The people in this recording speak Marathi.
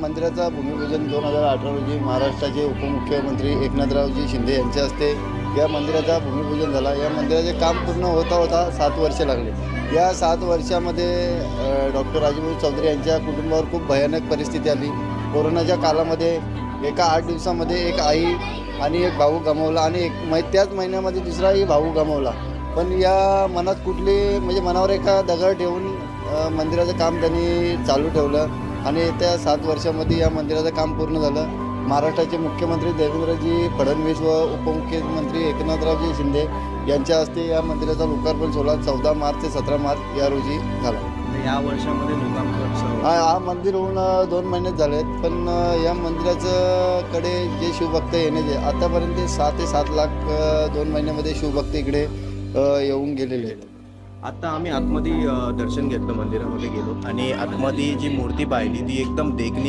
मंदिराचा भूमिपूजन दोन हजार अठरा रोजी महाराष्ट्राचे उपमुख्यमंत्री एकनाथरावजी शिंदे यांच्या हस्ते या मंदिराचा भूमिपूजन झाला. या मंदिराचे काम पूर्ण होता होता सात वर्ष लागले. या सात वर्षामध्ये डॉक्टर राजभाऊ चौधरी यांच्या कुटुंबावर खूप भयानक परिस्थिती आली. कोरोनाच्या काळामध्ये एका आठ दिवसामध्ये एक आई आणि एक भाऊ गमावला आणि एक मै त्याच महिन्यामध्ये दुसराही भाऊ गमावला. पण या मनात कुठली म्हणजे मनावर एका दगड ठेवून मंदिराचं काम त्यांनी चालू ठेवलं. आणि येत्या सात वर्षामध्ये या मंदिराचं काम पूर्ण झालं. महाराष्ट्राचे मुख्यमंत्री देवेंद्रजी फडणवीस व उपमुख्यमंत्री एकनाथरावजी शिंदे यांच्या हस्ते या मंदिराचा लोकार्पण सोहळा चौदा मार्च ते सतरा मार्च या रोजी झाला. म्हणजे या वर्षामध्ये लोकांचं हा हा मंदिर होऊन दोन महिनेच झाले आहेत पण या मंदिराचं कडे जे शिवभक्त येण्याचे आतापर्यंत सहा ते सात लाख दोन महिन्यामध्ये शिवभक्त इकडे येऊन गेलेले आहेत. आता आम्ही आतमध्ये दर्शन घेतलं मंदिरामध्ये गेलो आणि आतमध्ये जी मूर्ती पाहिली ती एकदम देखणी